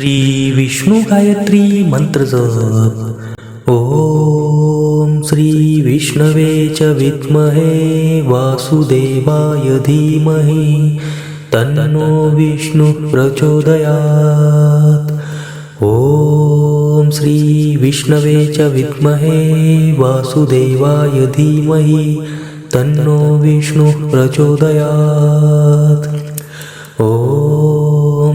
श्री विष्णू गायत्री मंत्र जप ओम श्री विष्णवे च विद्महे वासुदेवाय धीमहि। तन्नो विष्णु प्रचोदयात्। ॐ श्री विष्णवे च विद्महे वासुदेवाय धीमहि। तन्नो विष्णु प्रचोदयात्। ॐ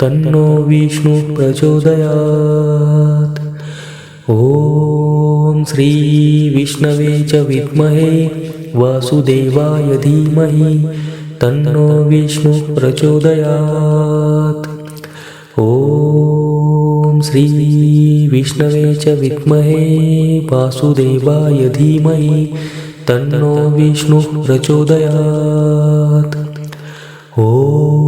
तन्नो विष्णु प्रचोदयात्। ॐ श्री विष्णवे च विद्महे वासुदेवाय धीमहि तन्नो विष्णु प्रचोदयात्। ॐ श्री विष्णवे च विद्महे वासुदेवाय धीमहि तन्नो विष्णु प्रचोदयात्। ॐ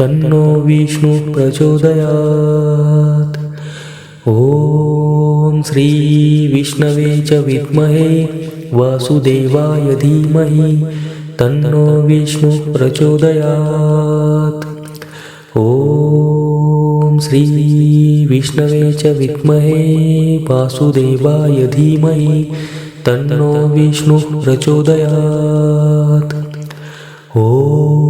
तन्नो विष्णुः प्रचोदयात्। ॐ श्रीविष्णवे च विद्महे वासुदेवाय धीमहि तन्नो विष्णुः प्रचोदयात्। ॐ श्रीविष्णवे च विद्महे वासुदेवाय धीमहि तन्नो विष्णुः प्रचोदयात्। ॐ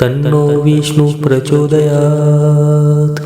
तन्नो विष्णुः प्रचोदयात्